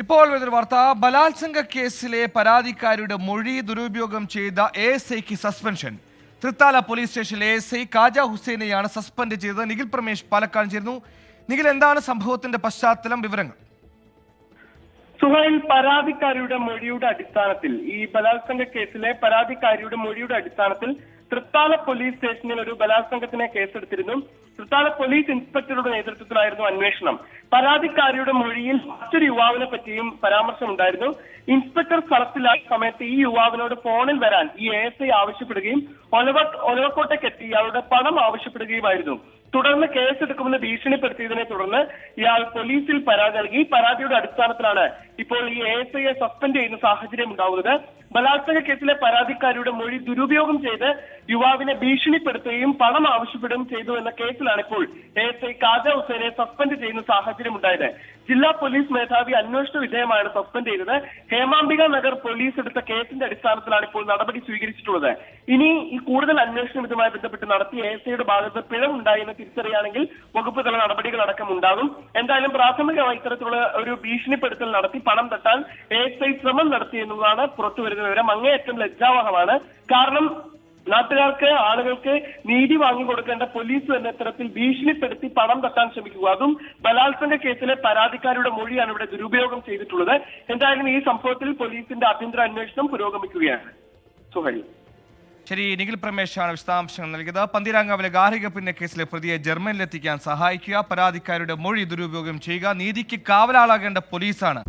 ഇപ്പോൾ വരുന്ന വാർത്ത. ബലാത്സംഗ കേസിലെ പരാതിക്കാരിയുടെ മൊഴി ദുരുപയോഗം ചെയ്ത എ സൈക്ക് സസ്പെൻഷൻ. തൃത്താല പോലീസ് സ്റ്റേഷനിലെ എ എസ് ഐ കാജ ഹുസൈനെയാണ് സസ്പെൻഡ് ചെയ്തത്. നിഖിൽ പ്രമേഷ് പാലക്കാട് ചേരുന്നു. നിഖിൽ എന്താണ് സംഭവത്തിന്റെ പശ്ചാത്തലം വിവരങ്ങൾ? സുഹൈൽ പരാതിക്കാരിയുടെ മൊഴിയുടെ അടിസ്ഥാനത്തിൽ ഈ ബലാത്സംഗ കേസിലെ പരാതിക്കാരിയുടെ മൊഴിയുടെ അടിസ്ഥാനത്തിൽ തൃത്താല പോലീസ് സ്റ്റേഷനിൽ ഒരു ബലാത്സംഗത്തിനെ കേസെടുത്തിരുന്നു. തൃത്താല പോലീസ് ഇൻസ്പെക്ടറുടെ നേതൃത്വത്തിലായിരുന്നു അന്വേഷണം. പരാതിക്കാരിയുടെ മൊഴിയിൽ മറ്റൊരു യുവാവിനെ പറ്റിയും പരാമർശമുണ്ടായിരുന്നു. ഇൻസ്പെക്ടർ സ്ഥലത്തിലായ സമയത്ത് ഈ യുവാവിനോട് ഫോണിൽ വരാൻ ഈ എ എസ് ഐ ആവശ്യപ്പെടുകയും ഒലവ ഒലവക്കോട്ടയ്ക്കെത്തി ഇയാളുടെ പണം ആവശ്യപ്പെടുകയുമായിരുന്നു. തുടർന്ന് കേസെടുക്കുമെന്ന് ഭീഷണിപ്പെടുത്തിയതിനെ തുടർന്ന് ഇയാൾ പോലീസിൽ പരാതി നൽകി. പരാതിയുടെ അടിസ്ഥാനത്തിലാണ് ഇപ്പോൾ ഈ എ എസ് ഐയെ സസ്പെൻഡ് ചെയ്യുന്ന സാഹചര്യം ഉണ്ടാവുന്നത്. ബലാത്സംഗ കേസിലെ പരാതിക്കാരിയുടെ മൊഴി ദുരുപയോഗം ചെയ്ത് യുവാവിനെ ഭീഷണിപ്പെടുത്തുകയും പണം ആവശ്യപ്പെടുകയും ചെയ്തു എന്ന കേസിലാണ് ഇപ്പോൾ എസ് ഐ കാജ ഹുസൈനെ സസ്പെൻഡ് ചെയ്യുന്ന സാഹചര്യം ഉണ്ടായത് ജില്ലാ പോലീസ് മേധാവി അന്വേഷണ വിധേയമാണ് സസ്പെൻഡ് ചെയ്തത്. ഹേമാംബിക നഗർ പോലീസ് എടുത്ത കേസിന്റെ അടിസ്ഥാനത്തിലാണ് ഇപ്പോൾ നടപടി സ്വീകരിച്ചിട്ടുള്ളത്. ഇനി ഈ കൂടുതൽ അന്വേഷണം ഇതുമായി ബന്ധപ്പെട്ട് നടത്തി എസ് ഐയുടെ ഭാഗത്ത് പിഴവുണ്ടായി എന്ന് തിരിച്ചറിയുകയാണെങ്കിൽ വകുപ്പ് തല നടപടികൾ അടക്കം ഉണ്ടാകും. എന്തായാലും പ്രാഥമികമായി ഇത്തരത്തിലുള്ള ഒരു ഭീഷണിപ്പെടുത്തൽ നടത്തി പണം തട്ടാൻ എസ് ഐ ശ്രമം നടത്തി എന്നുള്ളതാണ് പുറത്തുവരുന്ന വിവരം അങ്ങേയറ്റം ലജ്ജാവഹമാണ്. കാരണം നാട്ടുകാർക്ക് ആളുകൾക്ക് നീതി വാങ്ങിക്കൊടുക്കേണ്ട പോലീസ് തന്നെ ഇത്തരത്തിൽ ഭീഷണിപ്പെടുത്തി പണം തട്ടാൻ ശ്രമിക്കുക. അതും ബലാത്സംഗ കേസിലെ പരാതിക്കാരുടെ മൊഴിയാണ് ഇവിടെ ദുരുപയോഗം ചെയ്തിട്ടുള്ളത്. എന്തായാലും ഈ സംഭവത്തിൽ പോലീസിന്റെ ആഭ്യന്തര അന്വേഷണം പുരോഗമിക്കുകയാണ്. സുഹൈൽ. ശരി നിഖിൽ പ്രമേഷാണ് വിശദാംശങ്ങൾ നൽകിയത്. പന്തിരാങ്കാവിലെ ഗാർഹിക പിന്നെ കേസിലെ പ്രതിയെ ജർമ്മനിലെത്തിക്കാൻ സഹായിക്കുക. പരാതിക്കാരുടെ മൊഴി ദുരുപയോഗം ചെയ്യുക. നീതിക്ക് കാവലാളാകേണ്ട പോലീസാണ്.